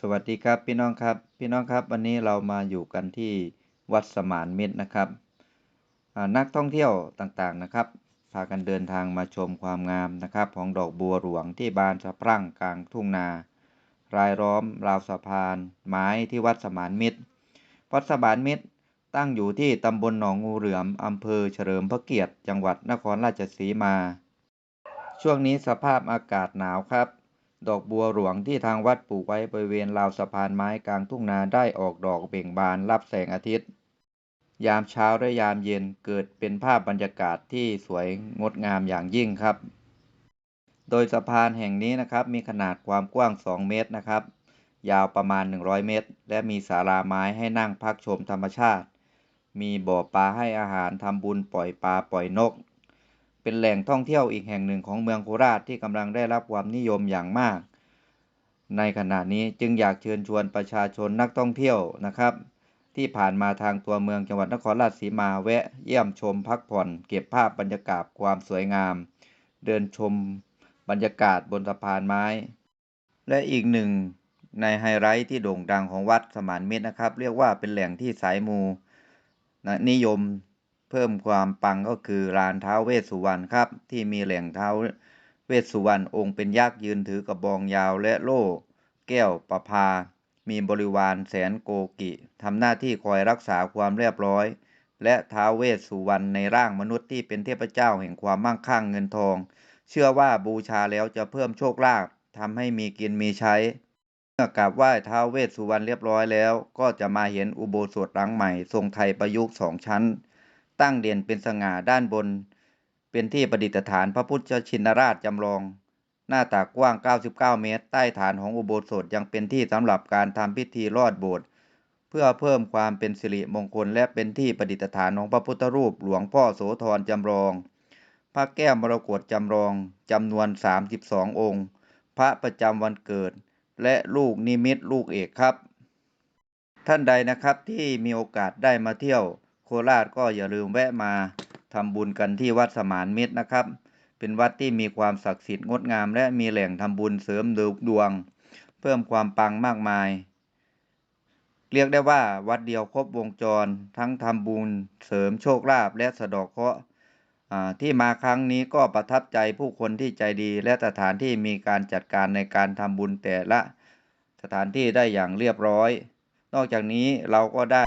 สวัสดีครับพี่น้องครับ พี่น้องครับ วันนี้เรามาอยู่กันที่วัดสมานมิตรนะครับนักท่องเที่ยวต่างๆนะครับ พากันเดินทางมาชมความงามนะครับ ของดอกบัวหลวงที่บานสะพรั่งกลางทุ่งนา รายล้อมราวสะพาน ไม้ที่วัดสมานมิตร วัดสมานมิตรตั้งอยู่ที่ตำบลหนองงูเหลือมอำเภอเฉลิมพระเกียรติ จังหวัดนครราชสีมา ช่วงนี้สภาพอากาศหนาวครับ ดอกบัวหลวงที่ทางวัดปลูกไว้บริเวณราวสะพานไม้กลางทุ่งนาได้ออกดอกเบ่งบานรับแสงอาทิตย์ ยามเช้าและยามเย็นเกิดเป็นภาพบรรยากาศที่สวยงดงามอย่างยิ่งครับ โดยสะพานแห่งนี้นะครับมีขนาดความกว้าง 2 เมตรนะครับ ยาวประมาณ 100 เมตร และมีศาลาไม้ให้นั่งพักชมธรรมชาติ มีบ่อปลาให้อาหารทำบุญปล่อยปลาปล่อยนก เป็นแหล่งท่องเที่ยวอีกแห่งหนึ่งของเมืองโคราชที่กำลังได้รับความนิยมอย่างมาก ในขณะนี้จึงอยากเชิญชวนประชาชนนักท่องเที่ยวนะครับ ที่ผ่านมาทางตัวเมืองจังหวัดนครราชสีมาแวะเยี่ยมชมพักผ่อน เก็บภาพบรรยากาศความสวยงาม เดินชมบรรยากาศบนสะพานไม้ และอีกหนึ่งในไฮไลท์ที่โด่งดังของวัดสมานมิตรนะครับ เรียกว่าเป็นแหล่งที่สายมูนะนิยม พิ่มความปังก็คือลานเท้าวเวสสุวรรณครับ ที่มีแหล่งเท้าเวสสุวรรณองค์เป็นยักษ์ยืนถือกระบองยาวและโล่ แก้วประภามีบริวารแสนโกกิทำหน้าที่คอยรักษาความเรียบร้อย และท้าวเวสสุวรรณในร่างมนุษย์ที่เป็นเทพเจ้าแห่งความมั่งคั่งเงินทอง เชื่อว่าบูชาแล้วจะเพิ่มโชคลาภทำให้มีกินมีใช้เมื่อกราบไหว้ท้าวเวสสุวรรณเรียบร้อยแล้ว ก็จะมาเห็นอุโบสถหลังใหม่ทรงไทยประยุกต์สองชั้น ตั้งเด่นเป็นสง่าด้านบน เป็นที่ประดิษฐานพระพุทธชินราชจำลอง หน้าตากกว้าง 99 เมตร ใต้ฐานของอุโบสถยังเป็นที่สำหรับการทำพิธีลอดโบสถ์เพื่อเพิ่มความเป็นสิริมงคล และเป็นที่ประดิษฐานของพระพุทธรูปหลวงพ่อโสธรจำลอง พระแก้วมรกตจำลองจำนวน 32 องค์ พระประจำวันเกิด และลูกนิมิตลูกเอกครับ ท่านใดนะครับที่มีโอกาสได้มาเที่ยว ราชก็อย่าลืมแวะมาทำบุญกันที่วัดสมานมิตรนะครับ เป็นวัดที่มีความศักดิ์สิทธิ์งดงาม และมีแหล่งทำบุญเสริมดวง เพิ่มความปังมากมาย เรียกได้ว่าวัดเดียวครบวงจร ทั้งทำบุญเสริมโชคลาภและสะดอกเคราะห์อ่าที่มาครั้งนี้ก็ประทับใจผู้คนที่ใจดี และสถานที่มีการจัดการในการทำบุญแต่ละสถานที่ได้อย่างเรียบร้อย นอกจากนี้เราก็ได้